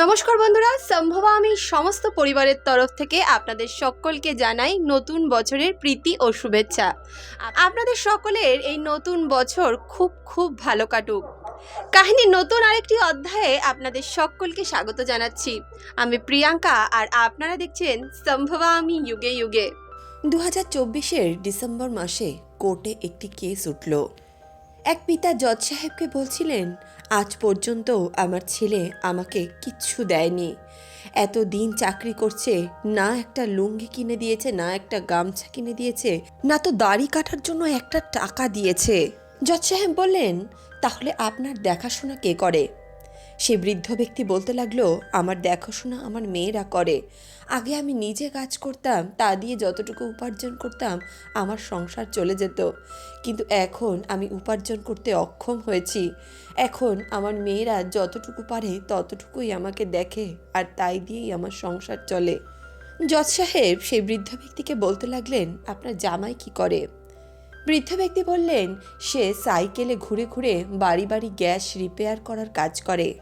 নমস্কার বন্ধুরা, সম্ভবা আমি সমস্ত পরিবারের তরফ থেকে আপনাদের সকলকে জানাই নতুন বছরের প্রীতি ও শুভেচ্ছা। আপনাদের সকলের এই নতুন বছর খুব খুব ভালো কাটুক। কাহিনীর নতুন আরেকটি অধ্যায়ে আপনাদের সকলকে স্বাগত জানাচ্ছি। আমি প্রিয়াঙ্কা আর আপনারা দেখছেন সম্ভবা আমি যুগে যুগে। দু হাজার চব্বিশের ডিসেম্বর মাসে কোর্টে একটি কেস উঠল। এক পিতা জজ সাহেবকে বলছিলেন আজ পর্যন্ত আমার ছেলে আমাকে কিচ্ছু দেয়নি। এত দিন চাকরি করছে, না একটা লুঙ্গি কিনে দিয়েছে, না একটা গামছা কিনে দিয়েছে, না তো দাড়ি কাটার জন্য একটা টাকা দিয়েছে। জজ সাহেব বললেন, তাহলে আপনার দেখাশোনা কে করে? সে বৃদ্ধ ব্যক্তি বলতে লাগল, আমার দেখাশোনা আমার মেয়েরা করে। আগে আমি নিজে কাজ করতাম, তা দিয়ে যতটুকু উপার্জন করতাম, আমার সংসার চলে যেত। কিন্তু এখন আমি উপার্জন করতে অক্ষম হয়েছি। এখন আমার মেয়েরা যতটুকু পারে ততটুকুই আমাকে দেখে আর তাই দিয়েই আমার সংসার চলে। জজ সাহেব সেই বৃদ্ধ ব্যক্তিকে বলতে লাগলেন, আপনার জামাই কি করে? বৃদ্ধ ব্যক্তি বললেন, সে সাইকেলে ঘুরে ঘুরে বাড়ি বাড়ি গ্যাস রিপেয়ার করার কাজ করে।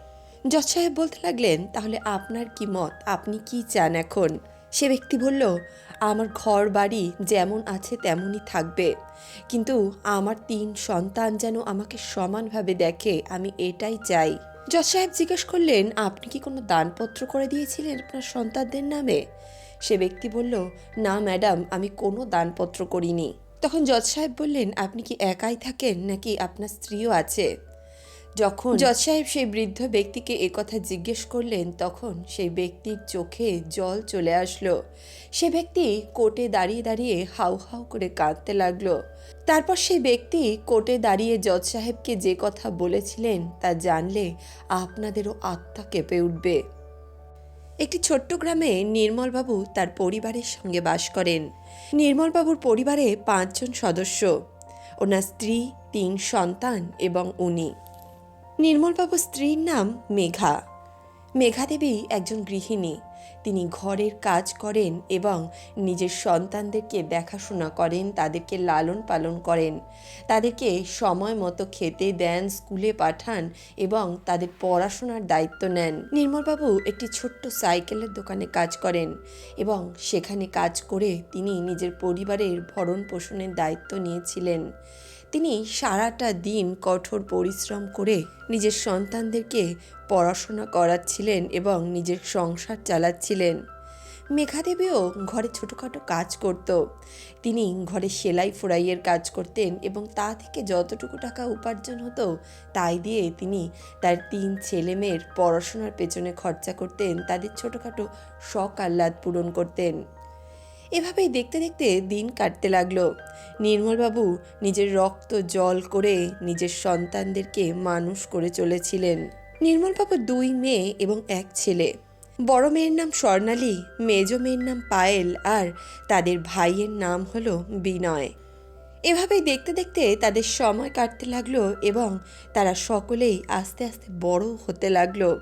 জজ সাহেব বলতে লাগলেন, তাহলে আপনার কি মত? আপনি কি চান এখন? সে ব্যক্তি বলল, আমার ঘর বাড়ি যেমন আছে তেমনই থাকবে। কিন্তু আমার তিন সন্তান যেন আমাকে সমানভাবে দেখে, আমি এটাই চাই। জজ সাহেব জিজ্ঞেস করলেন, আপনি কি কোনো দানপত্র করে দিয়েছিলেন আপনার সন্তানদের নামে? সে ব্যক্তি বলল, না ম্যাডাম, আমি কোনো দানপত্র করিনি। তখন জজ সাহেব বললেন আপনি কি একাই থাকেন নাকি আপনার স্ত্রীও আছে? যখন জজ সাহেব সেই বৃদ্ধ ব্যক্তিকে একথা জিজ্ঞেস করলেন তখন সেই ব্যক্তির চোখে জল চলে আসলো। সে ব্যক্তি কোর্টে দাঁড়িয়ে দাঁড়িয়ে হাউ হাউ করে কাঁদতে লাগল। তারপর সেই ব্যক্তি কোর্টে দাঁড়িয়ে জজ সাহেবকে যে কথা বলেছিলেন তা জানলে আপনাদেরও আত্মা কেঁপে উঠবে। একটি ছোট্ট গ্রামে নির্মলবাবু তার পরিবারের সঙ্গে বাস করেন। নির্মলবাবুর পরিবারে পাঁচজন সদস্য। ওনার স্ত্রী, তিন সন্তান এবং উনি। নির্মলবাবুর স্ত্রীর নাম মেঘা। মেঘা দেবী একজন গৃহিণী। তিনি ঘরের কাজ করেন এবং নিজের সন্তানদেরকে দেখাশোনা করেন, তাদেরকে লালন পালন করেন। তাদেরকে সময় মতো খেতে দেন, স্কুলে পাঠান এবং তাদের পড়াশোনার দায়িত্ব নেন। নির্মলবাবু একটি ছোট্ট সাইকেলের দোকানে কাজ করেন এবং সেখানে কাজ করে তিনি নিজের পরিবারের ভরণ পোষণের দায়িত্ব নিয়েছিলেন। তিনি সারাটা দিন কঠোর পরিশ্রম করে নিজের সন্তানদেরকে পড়াশোনা করাচ্ছিলেন এবং নিজের সংসার চালাচ্ছিলেন। মেঘাদেবীও ঘরে ছোটোখাটো কাজ করত। তিনি ঘরে সেলাই ফোড়াইয়ের কাজ করতেন এবং তা থেকে যতটুকু টাকা উপার্জন হতো, তাই দিয়ে তিনি তার তিন ছেলে মেয়ের পড়াশোনার পেছনে খরচা করতেন, তাদের ছোটোখাটো শখ আহ্লাদ পূরণ করতেন। এভাবেই দেখতে দেখতে দিন কাটতে লাগল। নির্মলবাবু নিজের রক্ত জল করে নিজের সন্তানদেরকে মানুষ করে চলেছিলেন। নির্মলবাবু দুই মেয়ে এবং এক ছেলে। বড় মেয়ের নাম স্বর্ণালী, মেজ মেয়ের নাম পায়েল আর তাদের ভাইয়ের নাম হলো বিনয়। এভাবেই দেখতে দেখতে তাদের সময় কাটতে লাগল এবং তারা সকলেই আস্তে আস্তে বড় হতে লাগল।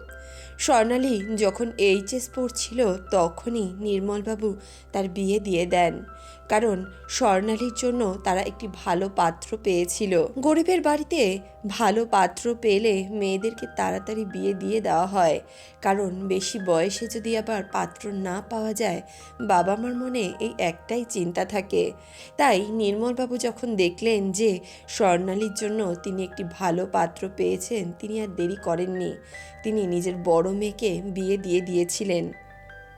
স্বর্ণালী যখন এইচএস পড়ছিল, তখনই নির্মলবাবু তার বিয়ে দিয়ে দেন। কারণ স্বর্ণালীর জন্য তারা একটি ভালো পাত্র পেয়েছিল। গরিবের বাড়িতে ভালো পাত্র পেলে মেয়েদেরকে তাড়াতাড়ি বিয়ে দিয়ে দেওয়া হয়। কারণ বেশি বয়সে যদি আবার পাত্র না পাওয়া যায় বাবা মার মনে এই একটাই চিন্তা থাকে। তাই নির্মলবাবু যখন দেখলেন যে স্বর্ণালীর জন্য তিনি একটি ভালো পাত্র পেয়েছেন, তিনি আর দেরি করেননি। তিনি নিজের বড় মেয়েকে বিয়ে দিয়ে দিয়েছিলেন।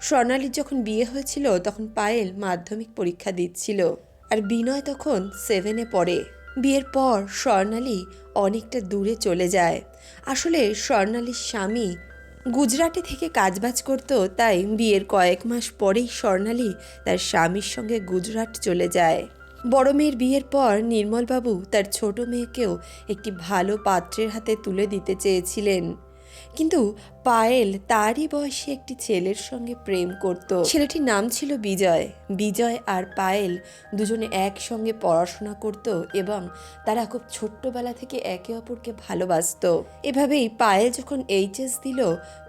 স্বর্ণালীর যখন বিয়ে হয়েছিল, তখন পায়েল মাধ্যমিক পরীক্ষা দিচ্ছিল আর বিনয় তখন সেভেনে পড়ে। বিয়ের পর স্বর্ণালী অনেকটা দূরে চলে যায়। আসলে স্বর্ণালীর স্বামী গুজরাটে থেকে কাজবাজ করতো, তাই বিয়ের কয়েক মাস পরেই স্বর্ণালী তার স্বামীর সঙ্গে গুজরাট চলে যায়। বড় মেয়ের বিয়ের পর নির্মলবাবু তার ছোট মেয়েকেও একটি ভালো পাত্রের হাতে তুলে দিতে চেয়েছিলেন। কিন্তু পায়েল তারই বয়সে একটি ছেলের সঙ্গে প্রেম করত। ছেলেটির নাম ছিল বিজয়। বিজয় আর পায়েল দুজনে একসঙ্গে পড়াশোনা করত এবং তারা খুব ছোট্টবেলা থেকে একে অপরকে ভালোবাসত। এভাবেই পায়েল যখন এইচএস দিল,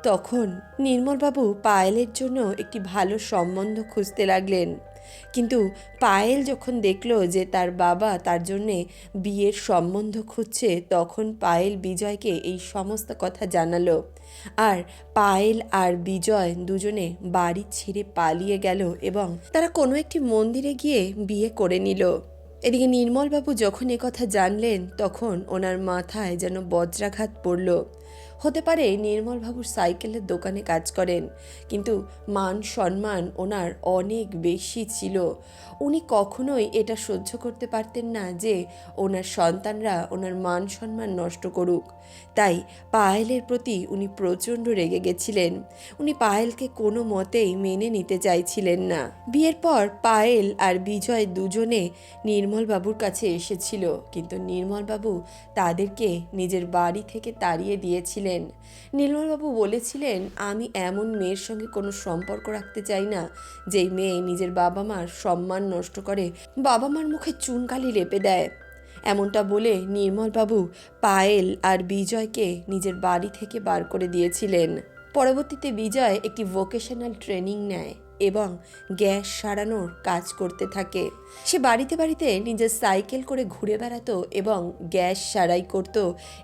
তখন নির্মলবাবু পায়েলের জন্য একটি ভালো সম্বন্ধ খুঁজতে লাগলেন। কিন্তু পায়েল যখন দেখল যে তার বাবা তার জন্যে বিয়ের সম্বন্ধ খুঁজছে, তখন পায়েল বিজয়কে এই সমস্ত কথা জানালো। আর পায়েল আর বিজয় দুজনে বাড়ি ছেড়ে পালিয়ে গেল এবং তারা কোনো একটি মন্দিরে গিয়ে বিয়ে করে নিল। এদিকে নির্মলবাবু যখন কথা জানলেন, তখন ওনার মাথায় যেন বজ্রাঘাত পড়ল। হতে পারে নির্মলবাবুর সাইকেলের দোকানে কাজ করেন, কিন্তু মান সম্মান ওনার অনেক বেশি ছিল। উনি কখনোই এটা সহ্য করতে পারতেন না যে ওনার সন্তানরা ওনার মান সম্মান নষ্ট করুক। তাই পায়েলের প্রতি উনি প্রচণ্ড রেগে গেছিলেন। উনি পায়েলকে কোনো মতেই মেনে নিতে চাইছিলেন না। বিয়ের পর পায়েল আর বিজয় দুজনে নির্মলবাবুর কাছে এসেছিল, কিন্তু নির্মলবাবু তাদেরকে নিজের বাড়ি থেকে তাড়িয়ে দিয়েছিলেন। নির্মলবাবু বলেছিলেন, আমি এমন মেয়ের সঙ্গে কোনো সম্পর্ক রাখতে চাই না, যেই মেয়ে নিজের বাবা মার সম্মান নষ্ট করে বাবা মার মুখে চুনকালি লেপে দেয়। এমনটা বলে নির্মলবাবু পায়েল আর বিজয়কে নিজের বাড়ি থেকে বার করে দিয়েছিলেন। পরবর্তীতে বিজয় একটি ভোকেশনাল ট্রেনিং নেয়। এবং গ্যাস সারানোর কাজ করতে থাকে। সে বাড়িতে বাড়িতে নিজের সাইকেল করে ঘুরে বেড়াতো এবং গ্যাস সারাই করত।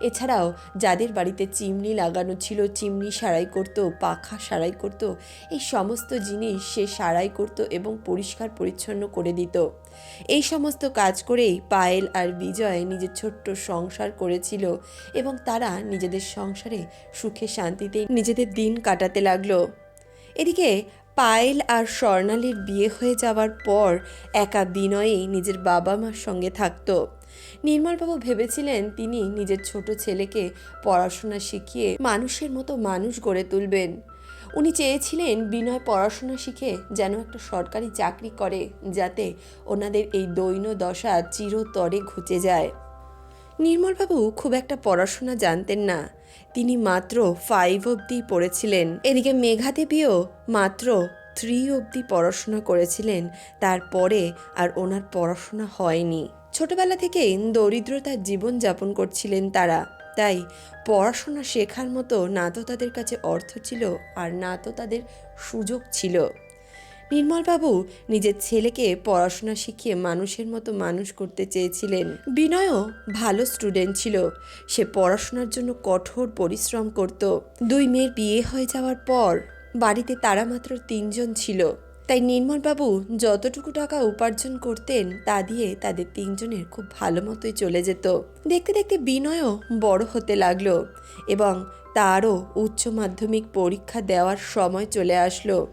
এছাড়াও যাদের বাড়িতে চিমনি লাগানো ছিল, চিমনি সারাই করত, পাখা সারাই করত, এই সমস্ত জিনিস সে সারাই করত এবং পরিষ্কার পরিচ্ছন্ন করে দিত। এই সমস্ত কাজ করেই পায়েল আর বিজয় নিজের ছোট্ট সংসার করেছিল এবং তারা নিজেদের সংসারে সুখে শান্তিতে নিজেদের দিন কাটাতে লাগল। এদিকে পায়েল আর স্বর্ণালীর বিয়ে হয়ে যাওয়ার পর একা বিনয়ই নিজের বাবা মার সঙ্গে থাকতো। নির্মলবাবু ভেবেছিলেন তিনি নিজের ছোট ছেলেকে পড়াশোনা শিখিয়ে মানুষের মতো মানুষ গড়ে তুলবেন। উনি চেয়েছিলেন বিনয় পড়াশোনা শিখে যেন একটা সরকারি চাকরি করে যাতে ওনাদের এই দৈন দশা চিরতরে ঘুচে যায়। নির্মলবাবু খুব একটা পড়াশোনা জানতেন না। তিনি মাত্র ফাইভ অবধি পড়েছিলেন। এদিকে মেঘাদেবীও মাত্র থ্রি অবধি পড়াশোনা করেছিলেন। তারপরে আর ওনার পড়াশোনা হয়নি। ছোটবেলা থেকেই দরিদ্রতার জীবন যাপন করছিলেন তারা। তাই পড়াশোনা শেখার মতো না তো তাদের কাছে অর্থ ছিল আর না তো তাদের সুযোগ ছিল। নির্মলবাবু নিজের ছেলেকে পড়াশোনা শিখিয়ে মানুষের মতো মানুষ করতে চেয়েছিলেন। বিনয়ও ভালো স্টুডেন্ট ছিল। সে পড়াশোনার জন্য কঠোর পরিশ্রম করত। দুই মেয়ের বিয়ে হয়ে যাওয়ার পর বাড়িতে তারা মাত্র তিনজন ছিল। তাই নির্মলবাবু যতটুকু টাকা উপার্জন করতেন তা দিয়ে তাদের তিনজনের খুব ভালো মতোই চলে যেত। দেখতে দেখতে বিনয়ও বড় হতে লাগল এবং তারও উচ্চ মাধ্যমিক পরীক্ষা দেওয়ার সময় চলে আসলো।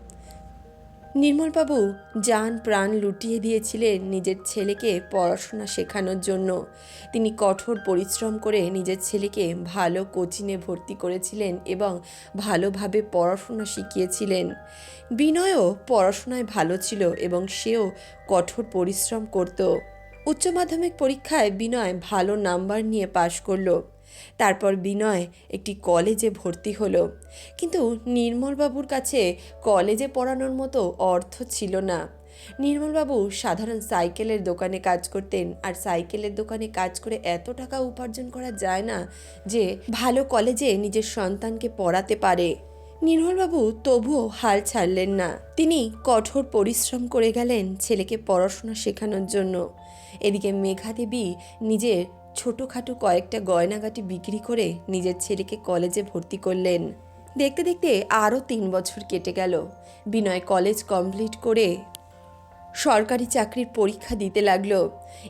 নির্মলবাবু যান প্রাণ লুটিয়ে দিয়েছিলেন নিজের ছেলেকে পড়াশোনা শেখানোর জন্য। তিনি কঠোর পরিশ্রম করে নিজের ছেলেকে ভালো কোচিংয়ে ভর্তি করেছিলেন এবং ভালোভাবে পড়াশোনা শিখিয়েছিলেন। বিনয়ও পড়াশোনায় ভালো ছিল এবং সেও কঠোর পরিশ্রম করত। উচ্চ মাধ্যমিক পরীক্ষায় বিনয় ভালো নাম্বার নিয়ে পাশ করল। তারপর বিনয় একটি কলেজে ভর্তি হলো। কিন্তু নির্মলবাবুর কাছে কলেজে পড়ানোর মতো অর্থ ছিল না। নির্মলবাবু সাধারণ সাইকেলের দোকানে কাজ করতেন, আর সাইকেলের দোকানে কাজ করে এত টাকা উপার্জন করা যায় না যে ভালো কলেজে নিজের সন্তানকে পড়াতে পারে। নির্মলবাবু তবুও হাল ছাড়লেন না। তিনি কঠোর পরিশ্রম করে গেলেন ছেলেকে পড়াশোনা শেখানোর জন্য। এদিকে মেঘাদেবী নিজের ছোটোখাটো কয়েকটা গয়নাগাটি বিক্রি করে নিজের ছেলেকে কলেজে ভর্তি করলেন। দেখতে দেখতে আরও তিন বছর কেটে গেল। বিনয় কলেজ কমপ্লিট করে সরকারি চাকরির পরীক্ষা দিতে লাগল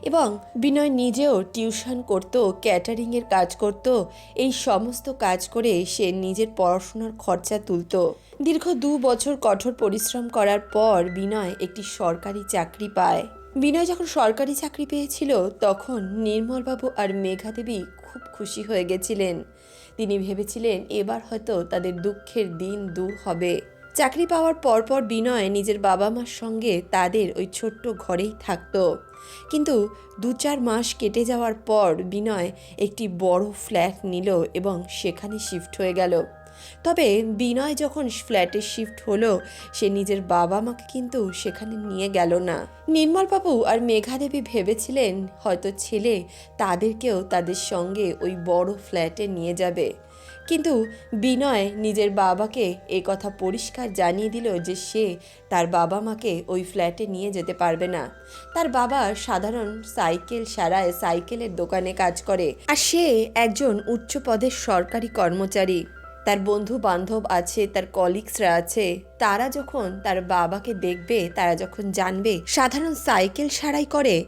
এবং বিনয় নিজেও টিউশন করত, ক্যাটারিংয়ের কাজ করত, এই সমস্ত কাজ করে সে নিজের পড়াশোনার খরচা তুলত। দীর্ঘ দু বছর কঠোর পরিশ্রম করার পর বিনয় একটি সরকারি চাকরি পায়। বিনয় যখন সরকারি চাকরি পেয়েছিল, তখন নির্মলবাবু আর মেঘাদেবী খুব খুশি হয়ে গেছিলেন। তিনি ভেবেছিলেন, এবার হয়তো তাদের দুঃখের দিন দূর হবে। চাকরি পাওয়ার পরপর বিনয় নিজের বাবা মার সঙ্গে তাদের ওই ছোট্ট ঘরেই থাকতো। কিন্তু দু চার মাস কেটে যাওয়ার পর বিনয় একটি বড় ফ্ল্যাট নিল এবং সেখানে শিফট হয়ে গেল। তবে বিনয় যখন ফ্ল্যাটে শিফট হলো, সে নিজের বাবা মাকে কিন্তু সেখানে নিয়ে গেল না। নির্মলবাবু আর মেঘাদেবী ভেবেছিলেন হয়তো ছেলে তাদেরকেও তাদের সঙ্গে ওই বড় ফ্ল্যাটে নিয়ে যাবে। কিন্তু বিনয় নিজের বাবাকে এ কথা পরিষ্কার জানিয়ে দিল যে সে তার বাবা মাকে ওই ফ্ল্যাটে নিয়ে যেতে পারবে না। তার বাবা সাধারণ সাইকেল সারায় সাইকেলের দোকানে কাজ করে, আর সে একজন উচ্চ পদের সরকারি কর্মচারী। তার বন্ধু বান্ধব আছে, তার কলিগসরা আছে, তারা যখন তার বাবাকে দেখবে, তারা যখন জানবে, সাধারণ সাইকেল সারাই করে,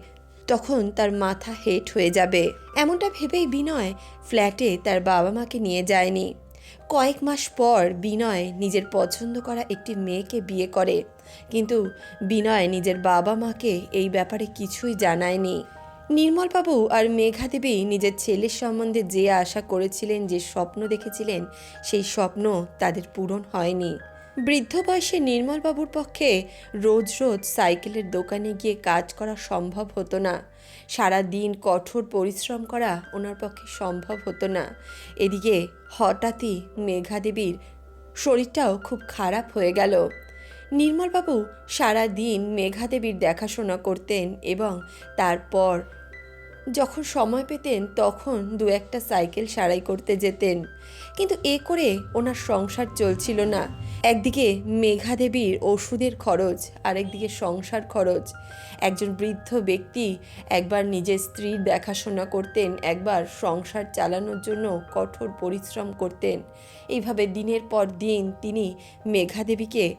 তখন তার মাথা হেট হয়ে যাবে। এমনটা ভেবেই বিনয় ফ্ল্যাটে তার বাবা মাকে নিয়ে যায়নি। কয়েক মাস পর বিনয় নিজের পছন্দ করা একটি মেয়েকে বিয়ে করে। কিন্তু বিনয় নিজের বাবা মাকে এই ব্যাপারে কিছুই জানায়নি। নির্মলবাবু আর মেঘাদেবী নিজের ছেলের সম্বন্ধে যে আশা করেছিলেন, যে স্বপ্ন দেখেছিলেন, সেই স্বপ্ন তাদের পূরণ হয়নি। বৃদ্ধ বয়সে নির্মলবাবুর পক্ষে রোজ রোজ সাইকেলের দোকানে গিয়ে কাজ করা সম্ভব হতো না। সারা দিন কঠোর পরিশ্রম করা ওনার পক্ষে সম্ভব হতো না। এদিকে হঠাৎই মেঘাদেবীর শরীরটাও খুব খারাপ হয়ে গেল। নির্মলবাবু সারা দিন মেঘাদেবীর দেখাশোনা করতেন এবং তারপর যখন সময় পেতেন, তখন দু একটা সাইকেল সারাই করতে যেতেন। কিন্তু এ করে ওনার সংসার চলছিল না। একদিকে মেঘাদেবীর ওষুধের খরচ, আরেকদিকে সংসার খরচ। একজন বৃদ্ধ ব্যক্তি একবার নিজের স্ত্রীর দেখাশোনা করতেন, একবার সংসার চালানোর জন্য কঠোর পরিশ্রম করতেন। এইভাবে দিনের পর দিন তিনি মেঘাদেবীকে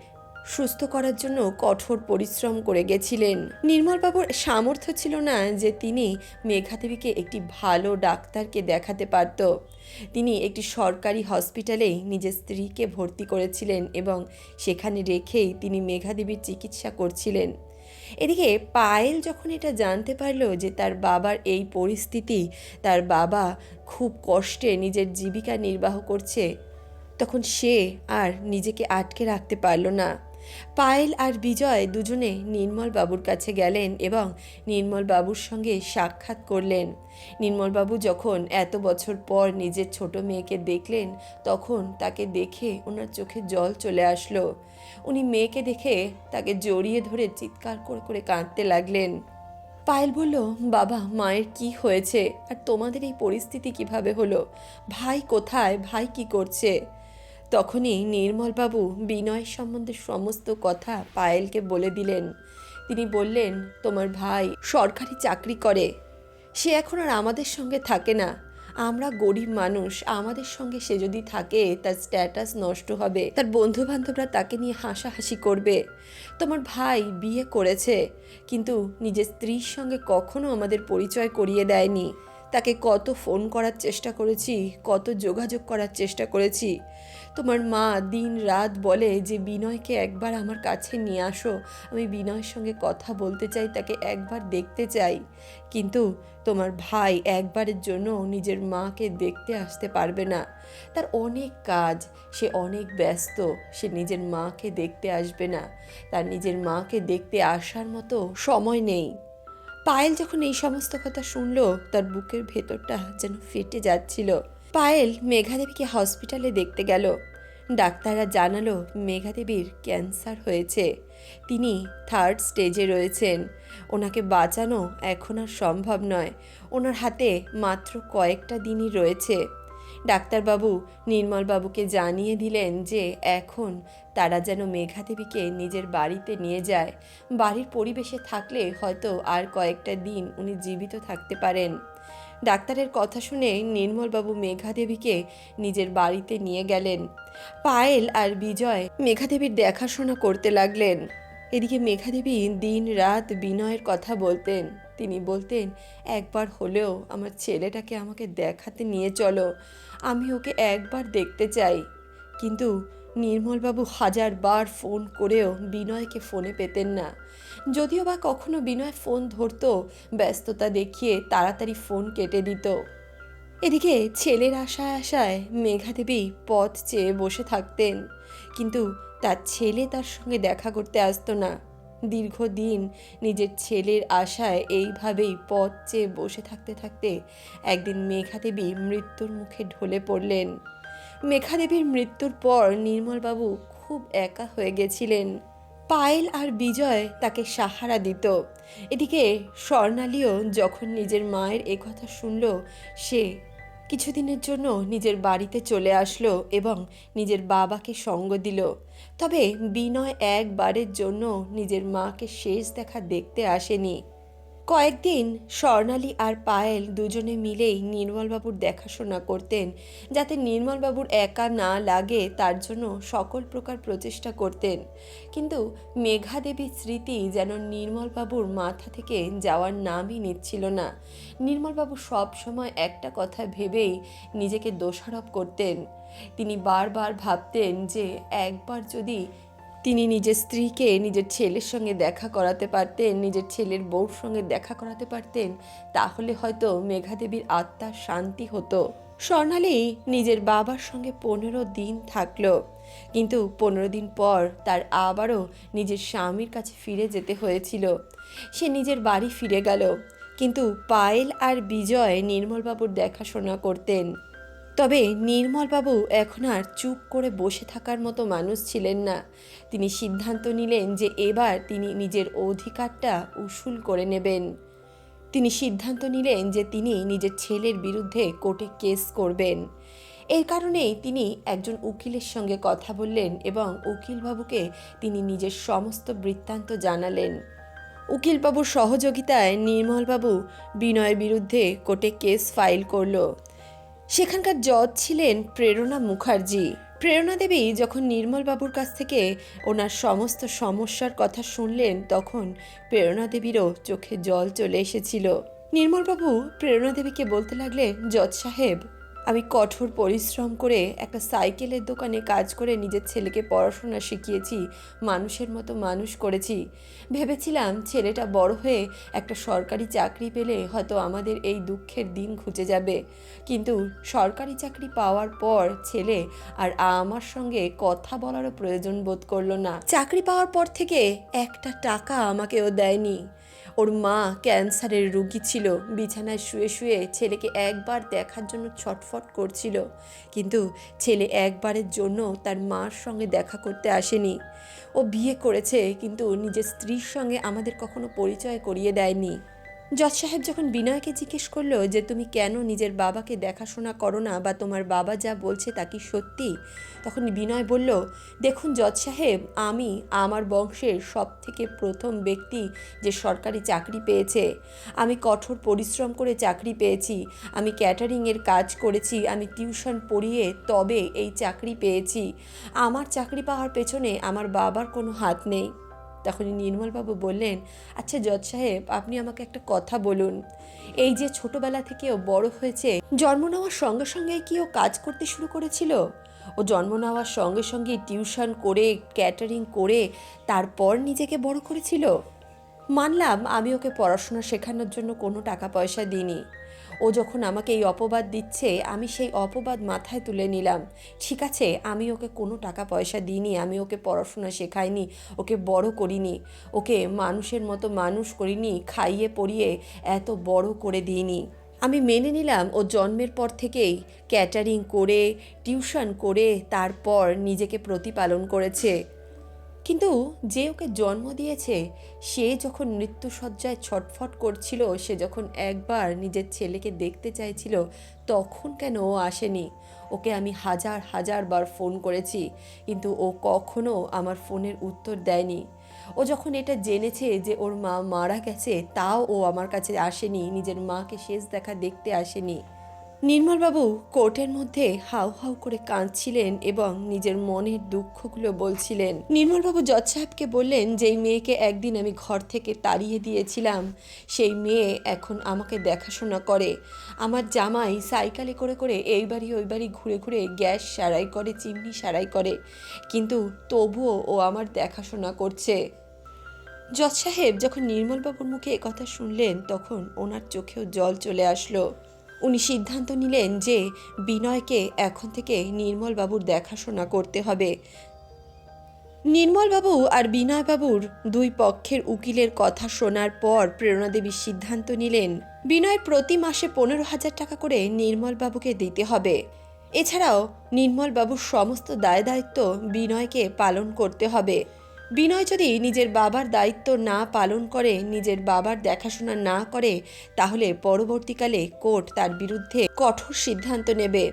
সুস্থ করার জন্য কঠোর পরিশ্রম করে গেছিলেন। নির্মলবাবুর সামর্থ্য ছিল না যে তিনি মেঘাদেবীকে একটি ভালো ডাক্তারকে দেখাতে পারত। তিনি একটি সরকারি হসপিটালেই নিজের স্ত্রীকে ভর্তি করেছিলেন এবং সেখানে রেখেই তিনি মেঘাদেবীর চিকিৎসা করছিলেন। এদিকে পায়েল যখন এটা জানতে পারল যে তার বাবার এই পরিস্থিতি, তার বাবা খুব কষ্টে নিজের জীবিকা নির্বাহ করছে, তখন সে আর নিজেকে আটকে রাখতে পারল না। পায়েল আর বিজয় দুজনে নির্মল বাবুর কাছে গেলেন এবং নির্মল বাবুর সঙ্গে সাক্ষাৎ করলেন। নির্মলবাবু যখন এত বছর পর নিজের ছোট মেয়েকে দেখলেন, তখন তাকে দেখে ওনার চোখে জল চলে আসলো। উনি মেয়েকে দেখে তাকে জড়িয়ে ধরে চিৎকার করে করে কাঁদতে লাগলেন। পায়েল বলল, বাবা, মায়ের কি হয়েছে? আর তোমাদের এই পরিস্থিতি কীভাবে হলো? ভাই কোথায়? ভাই কি করছে? তখনই নির্মলবাবু বিনয় সম্বন্ধে সমস্ত কথা পায়েলকে বলে দিলেন। তিনি বললেন, তোমার ভাই সরকারি চাকরি করে। সে এখন আর আমাদের সঙ্গে থাকে না। আমরা গরিব মানুষ। আমাদের সঙ্গে সে যদি থাকে, তার স্ট্যাটাস নষ্ট হবে। তার বন্ধু বান্ধবরা তাকে নিয়ে হাসাহাসি করবে। তোমার ভাই বিয়ে করেছে, কিন্তু নিজের স্ত্রীর সঙ্গে কখনো আমাদের পরিচয় করিয়ে দেয়নি। তাকে কত ফোন করার চেষ্টা করেছি, কত যোগাযোগ করার চেষ্টা করেছি। তোমার মা দিন রাত বলে যে, বিনয়কে একবার আমার কাছে নিয়ে আসো। আমি বিনয়ের সঙ্গে কথা বলতে চাই, তাকে একবার দেখতে চাই। কিন্তু তোমার ভাই একবারের জন্য নিজের মাকে দেখতে আসতে পারবে না। তার অনেক কাজ, সে অনেক ব্যস্ত, সে নিজের মাকে দেখতে আসবে না। তার নিজের মাকে দেখতে আসার মতো সময় নেই। পায়েল যখন এই সমস্ত কথা শুনলো, তার বুকের ভেতরটা যেন ফেটে যাচ্ছিল। পায়েল মেঘাদেবীকে হসপিটালে দেখতে গেল। ডাক্তাররা জানালো মেঘাদেবীর ক্যান্সার হয়েছে। তিনি থার্ড স্টেজে রয়েছেন। ওনাকে বাঁচানো এখন আর সম্ভব নয়। ওনার হাতে মাত্র কয়েকটা দিনই রয়েছে। ডাক্তারবাবু নির্মলবাবুকে জানিয়ে দিলেন যে এখন তারা যেন মেঘাদেবীকে নিজের বাড়িতে নিয়ে যায়। বাড়ির পরিবেশে থাকলে হয়তো আর কয়েকটা দিন উনি জীবিত থাকতে পারেন। ডাক্তারের কথা শুনে নির্মলবাবু মেঘাদেবীকে নিজের বাড়িতে নিয়ে গেলেন। পায়েল আর বিজয় মেঘাদেবীর দেখাশোনা করতে লাগলেন। এদিকে মেঘাদেবী দিন রাত বিনয়ের কথা বলতেন। তিনি বলতেন, একবার হলেও আমার ছেলেটাকে আমাকে দেখাতে নিয়ে চলো। আমি ওকে একবার দেখতে চাই। কিন্তু নির্মলবাবু হাজারবার ফোন করেও বিনয়কে ফোনে পেতেন না। যদিও বা কখনো বিনয় ফোন ধরত, ব্যস্ততা দেখিয়ে তাড়াতাড়ি ফোন কেটে দিত। এদিকে ছেলের আশায় আশায় মেঘাদেবী পথ চেয়ে বসে থাকতেন, কিন্তু তার ছেলে তার সঙ্গে দেখা করতে আসতো না। দীর্ঘদিন নিজের ছেলের আশায় এইভাবেই পথ চেয়ে বসে থাকতে থাকতে একদিন মেঘাদেবী মৃত্যুর মুখে ঢলে পড়লেন। মেঘাদেবীর মৃত্যুর পর নির্মলবাবু খুব একা হয়ে গেছিলেন। পায়েল আর বিজয় তাকে সাহারা দিত। এদিকে স্বর্ণালীও যখন নিজের মায়ের কথা শুনল, সে কিছুদিনের জন্য নিজের বাড়িতে চলে আসলো এবং নিজের বাবাকে সঙ্গ দিল। তবে বিনয় একবারের জন্য নিজের মাকে শেষ দেখা দেখতে আসেনি। কয়েকদিন স্বর্ণালী আর পায়েল দুজনে মিলেই নির্মলবাবুর দেখাশোনা করতেন, যাতে নির্মলবাবুর একা না লাগে তার জন্য সকল প্রকার প্রচেষ্টা করতেন। কিন্তু মেঘা দেবীর স্মৃতি যেন নির্মলবাবুর মাথা থেকে যাওয়ার নামই নিচ্ছিল না। নির্মলবাবু সব সময় একটা কথা ভেবেই নিজেকে দোষারোপ করতেন। তিনি বারবার ভাবতেন যে একবার যদি তিনি নিজের স্ত্রীকে, নিজের ছেলের সঙ্গে দেখা করাতে পারতেন, নিজের ছেলের বউর সঙ্গে দেখা করাতে পারতেন, তাহলে হয়তো মেঘাদেবীর আত্মার শান্তি হতো। স্বর্ণালী নিজের বাবার সঙ্গে পনেরো দিন থাকল। কিন্তু পনেরো দিন পর তার আবারও নিজের স্বামীর কাছে ফিরে যেতে হয়েছিল। সে নিজের বাড়ি ফিরে গেল। কিন্তু পায়েল আর বিজয় নির্মলবাবুর দেখাশোনা করতেন। তবে নির্মলবাবু এখন আর চুপ করে বসে থাকার মতো মানুষ ছিলেন না। তিনি সিদ্ধান্ত নিলেন যে এবার তিনি নিজের অধিকারটা উসুল করে নেবেন। তিনি সিদ্ধান্ত নিলেন যে তিনি নিজের ছেলের বিরুদ্ধে কোর্টে কেস করবেন। এই কারণেই তিনি একজন উকিলের সঙ্গে কথা বললেন এবং উকিলবাবুকে তিনি নিজের সমস্ত বৃত্তান্ত জানালেন। উকিলবাবুর সহযোগিতায় নির্মলবাবু বিনয়ের বিরুদ্ধে কোর্টে কেস ফাইল করল। সেখানকার জজ ছিলেন প্রেরণা মুখার্জি। প্রেরণা দেবী যখন নির্মলবাবুর কাছ থেকে ওনার সমস্ত সমস্যার কথা শুনলেন, তখন প্রেরণা দেবীরও চোখে জল চলে এসেছিল। নির্মলবাবু প্রেরণা দেবীকে বলতে লাগলেন, জজ সাহেব আমি কঠোর পরিশ্রম করে একটা সাইকেলের দোকানে কাজ করে নিজের ছেলেকে পড়াশোনা শিখিয়েছি, মানুষের মতো মানুষ করেছি। ভেবেছিলাম ছেলেটা বড় হয়ে একটা সরকারি চাকরি পেলে হয়তো আমাদের এই দুঃখের দিন ঘুচে যাবে। কিন্তু সরকারি চাকরি পাওয়ার পর ছেলে আর আমার সঙ্গে কথা বলারও প্রয়োজন বোধ করল না। চাকরি পাওয়ার পর থেকে একটা টাকা আমাকেও দেয়নি। ওর মা ক্যান্সারের রুগী ছিল। বিছানায় শুয়ে শুয়ে ছেলেকে একবার দেখার জন্য ছটফট করছিল। কিন্তু ছেলে একবারের জন্য তার মার সঙ্গে দেখা করতে আসেনি। ও বিয়ে করেছে, কিন্তু নিজের স্ত্রীর সঙ্গে আমাদের কখনো পরিচয় করিয়ে দেয়নি। জজ সাহেব যখন বিনয়কে জিজ্ঞেস করল যে তুমি কেন নিজের বাবাকে দেখাশোনা করো না বা তোমার বাবা যা বলছে তা কি সত্যি, তখন বিনয় বলল, দেখুন জজ সাহেব, আমি আমার বংশের সব থেকে প্রথম ব্যক্তি যে সরকারি চাকরি পেয়েছে। আমি কঠোর পরিশ্রম করে চাকরি পেয়েছি, আমি ক্যাটারিংয়ের কাজ করেছি, আমি টিউশন পড়িয়ে তবে এই চাকরি পেয়েছি। আমার চাকরি পাওয়ার পেছনে আমার বাবার কোনো হাত নেই। তখনই নির্মলবাবু বললেন আচ্ছা জজ সাহেব, আপনি আমাকে একটা কথা বলুন। এই যে ছোটবেলা থেকে ও বড় হয়েছে, জন্ম নেওয়ার সঙ্গে সঙ্গে কি ও কাজ করতে শুরু করেছিল? ও জন্ম নেওয়ার সঙ্গে সঙ্গে টিউশন করে, ক্যাটারিং করে, তারপর নিজেকে বড় করেছিল? মানলাম আমি ওকে পড়াশোনা শেখানোর জন্য কোনো টাকা পয়সা দিইনি। ও যখন আমাকে এই অপবাদ দিচ্ছে, আমি সেই অপবাদ মাথায় তুলে নিলাম। ঠিক আছে, আমি ওকে কোনো টাকা পয়সা দিইনি, আমি ওকে পড়াশোনা শেখাইনি, ওকে বড় করিনি, ওকে মানুষের মতো মানুষ করিনি, খাইয়ে পড়িয়ে এত বড় করে দিইনি। আমি মেনে নিলাম ও জন্মের পর থেকেই ক্যাটারিং করে, টিউশন করে, তারপর নিজেকে প্রতিপালন করেছে। কিন্তু যে ওকে জন্ম দিয়েছে, সে যখন মৃত্যুসজ্জায় ছটফট করছিল, সে যখন একবার নিজের ছেলেকে দেখতে চাইছিল, তখন কেন ও আসেনি? ওকে আমি হাজার হাজার বার ফোন করেছি, কিন্তু ও কখনো আমার ফোনের উত্তর দেয়নি। ও যখন এটা জেনেছে যে ওর মা মারা গেছে, তাও ও আমার কাছে আসেনি, নিজের মাকে শেষ দেখা দেখতে আসেনি। নির্মলবাবু কোর্টের মধ্যে হাউ হাউ করে কাঁদছিলেন এবং নিজের মনের দুঃখগুলো বলছিলেন। নির্মলবাবু জজ সাহেবকে বললেন যেই মেয়েকে একদিন আমি ঘর থেকে তাড়িয়ে দিয়েছিলাম। সেই মেয়ে এখন আমাকে দেখাশোনা করে। আমার জামাই সাইকেলে করে করে এই বাড়ি ওই বাড়ি ঘুরে ঘুরে গ্যাস সারাই করে, চিমনি সারাই করে। কিন্তু তবুও ও আমার দেখাশোনা করছে। জজ সাহেব যখন নির্মলবাবুর মুখে কথা শুনলেন, তখন ওনার চোখেও জল চলে আসলো। উনি সিদ্ধান্ত নিলেন যে বিনয়কে এখন থেকে নির্মলবাবুর দেখাশোনা করতে হবে। নির্মলবাবু আর বিনয়বাবুর দুই পক্ষের উকিলের কথা শোনার পর প্রেরণাদেবী সিদ্ধান্ত নিলেন, বিনয় প্রতি মাসে পনেরো হাজার টাকা করে নির্মলবাবুকে দিতে হবে। এছাড়াও নির্মলবাবুর সমস্ত দায় দায়িত্ব বিনয়কে পালন করতে হবে। বিনয় যদি নিজের বাবার দায়িত্ব না পালন করে, নিজের বাবার দেখাশোনা না করে, তাহলে পরবর্তীকালে কোর্ট তার বিরুদ্ধে কঠোর সিদ্ধান্ত নেবে।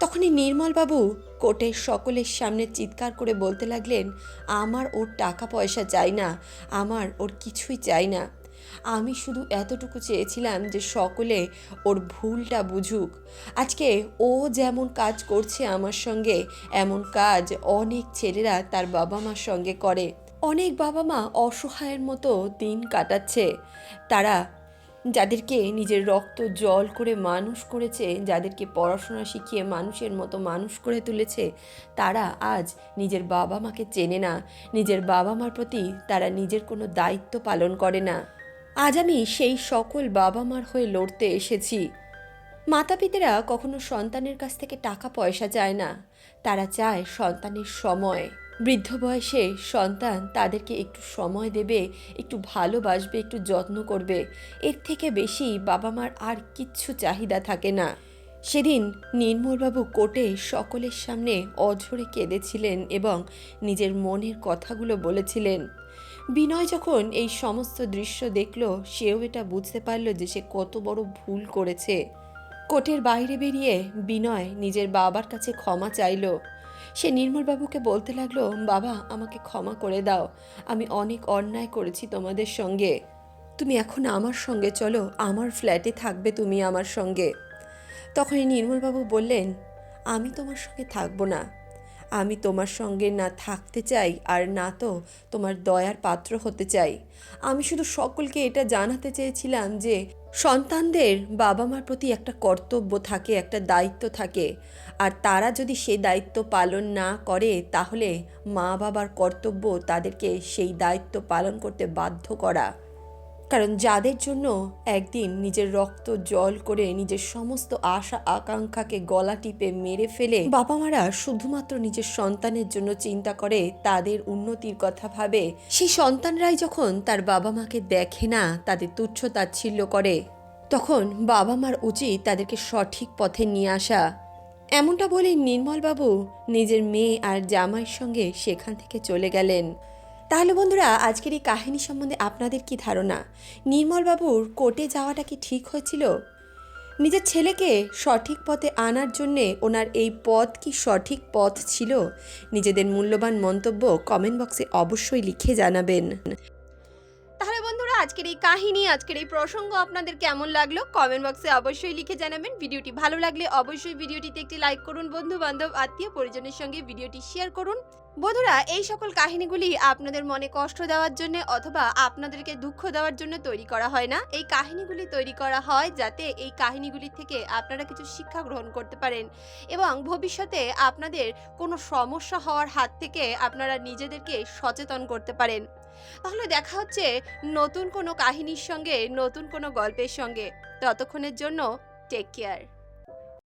তখনই নির্মলবাবু কোর্টের সকলের সামনে চিৎকার করে বলতে লাগলেন, আমার ওর টাকা পয়সা চাই না, আমার ওর কিছুই চাই না। আমি শুধু এতটুকু চেয়েছিলাম যে সকলে ওর ভুলটা বুঝুক। আজকে ও যেমন কাজ করছে আমার সঙ্গে, এমন কাজ অনেক ছেলেরা তার বাবা মার সঙ্গে করে। অনেক বাবা মা অসহায়ের মতো দিন কাটাচ্ছে। তারা যাদেরকে নিজের রক্ত জল করে মানুষ করেছে, যাদেরকে পড়াশোনা শিখিয়ে মানুষের মতো মানুষ করে তুলেছে, তারা আজ নিজের বাবা মাকে চেনে না। নিজের বাবা মার প্রতি তারা নিজের কোনো দায়িত্ব পালন করে না। আজ আমি সেই সকল বাবা মার হয়ে লড়তে এসেছি। মাতা পিতারা কখনো সন্তানের কাছ থেকে টাকা পয়সা চায় না। তারা চায় সন্তানের সময়। বৃদ্ধ বয়সে সন্তান তাদেরকে একটু সময় দেবে, একটু ভালোবাসবে, একটু যত্ন করবে। এর থেকে বেশি বাবা মার আর কিচ্ছু চাহিদা থাকে না। সেদিন নির্মলবাবু কোর্টে সকলের সামনে অঝরে কেঁদেছিলেন এবং নিজের মনের কথাগুলো বলেছিলেন। বিনয় যখন এই সমস্ত দৃশ্য দেখল, সেও এটা বুঝতে পারল যে সে কত বড় ভুল করেছে। কোর্টের বাইরে বেরিয়ে বিনয় নিজের বাবার কাছে ক্ষমা চাইল। সে নির্মলবাবুকে বলতে লাগল, বাবা, আমাকে ক্ষমা করে দাও। আমি অনেক অন্যায় করেছি তোমাদের সঙ্গে। তুমি এখন আমার সঙ্গে চলো, আমার ফ্ল্যাটে থাকবে তুমি আমার সঙ্গে। তখনই নির্মলবাবু বললেন, আমি তোমার সঙ্গে থাকব না। আমি তোমার সঙ্গে না থাকতে চাই আর না তো তোমার দয়ার পাত্র হতে চাই। আমি শুধু সকলকে এটা জানাতে চেয়েছিলাম যে সন্তানদের বাবা মার প্রতি একটা কর্তব্য থাকে, একটা দায়িত্ব থাকে। আর তারা যদি সেই দায়িত্ব পালন না করে, তাহলে মা বাবার কর্তব্য তাদেরকে সেই দায়িত্ব পালন করতে বাধ্য করা। কারণ যাদের জন্য একদিন নিজের রক্ত জল করে নিজের সমস্ত আশা আকাঙ্ক্ষাকে গলা টিপে মেরে ফেলে বাবা মারা শুধুমাত্র নিজের সন্তানের জন্য চিন্তা করে তাদের উন্নতির কথা ভাবে, সেই সন্তানরাই যখন তার বাবা মাকে দেখে না, তাদের তুচ্ছ তাচ্ছিল্য করে, তখন বাবা মার উচিত তাদেরকে সঠিক পথে নিয়ে আসা। এমনটা বলে নির্মলবাবু নিজের মেয়ে আর জামাইয়ের সঙ্গে সেখান থেকে চলে গেলেন। তাহলে বন্ধুরা, আজকের এই কাহিনী সম্বন্ধে আপনাদের কি ধারণা? নির্মলবাবুর কোর্টে যাওয়াটা কি ঠিক হয়েছিল? নিজের ছেলেকে সঠিক পথে আনার জন্যে ওনার এই পথ কি সঠিক পথ ছিল? নিজেদের মূল্যবান মন্তব্য কমেন্ট বক্সে অবশ্যই লিখে জানাবেন। তাহলে বন্ধুরা, আজকের এই কাহিনী, আজকের এই প্রসঙ্গ আপনাদের কেমন লাগল? কমেন্ট বক্সে অবশ্যই লিখে জানাবেন। ভিডিওটি ভালো লাগলে অবশ্যই ভিডিওটিতে একটি লাইক করুন বন্ধু বান্ধব আত্মীয় পরিজনের সঙ্গে ভিডিওটি শেয়ার করুন। বন্ধুরা, এই সকল কাহিনীগুলি আপনাদের মনে কষ্ট দেওয়ার জন্য অথবা আপনাদেরকে দুঃখ দেওয়ার জন্য তৈরি করা হয় না। এই কাহিনীগুলি তৈরি করা হয় যাতে এই কাহিনীগুলি থেকে আপনারা কিছু শিক্ষা গ্রহণ করতে পারেন এবং ভবিষ্যতে আপনাদের কোনো সমস্যা হওয়ার হাত থেকে আপনারা নিজেদেরকে সচেতন করতে পারেন। তাহলে দেখা হচ্ছে নতুন কোনো কাহিনীর সঙ্গে, নতুন কোনো গল্পের সঙ্গে। ততক্ষণের জন্য টেক কেয়ার